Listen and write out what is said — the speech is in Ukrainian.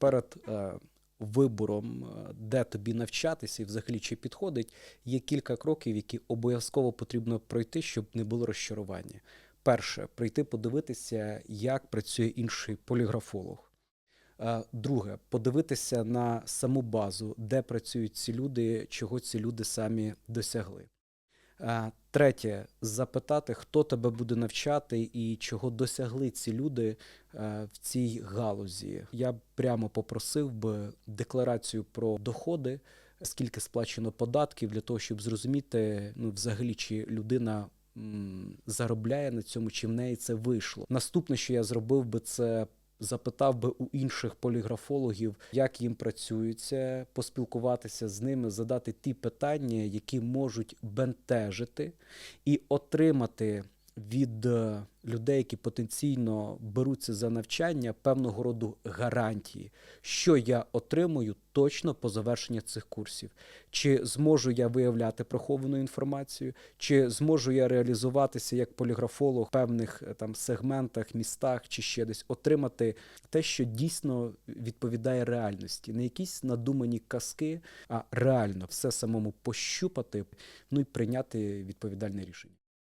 перед е, вибором, е, де тобі навчатися і взагалі чи підходить, є кілька кроків, які обов'язково потрібно пройти, щоб не було розчарування. Перше, прийти подивитися, як працює інший поліграфолог. Е, Друге, подивитися на саму базу, де працюють ці люди, чого ці люди самі досягли. Е, Третє, запитати, хто тебе буде навчати і чого досягли ці люди е, в цій галузі. Я прямо попросив би декларацію про доходи, скільки сплачено податків, для того, щоб зрозуміти, ну, взагалі, чи людина заробляє на цьому, чи в неї це вийшло. Наступне, що я зробив би, це запитав би у інших поліграфологів, як їм працюється, поспілкуватися з ними, задати ті питання, які можуть бентежити, і отримати від е, людей, які потенційно беруться за навчання, певного роду гарантії, що я отримую точно по завершенні цих курсів. Чи зможу я виявляти приховану інформацію, чи зможу я реалізуватися як поліграфолог в певних е, там сегментах, містах чи ще десь, отримати те, що дійсно відповідає реальності, не якісь надумані казки, а реально все самому пощупати, ну і прийняти відповідальне рішення.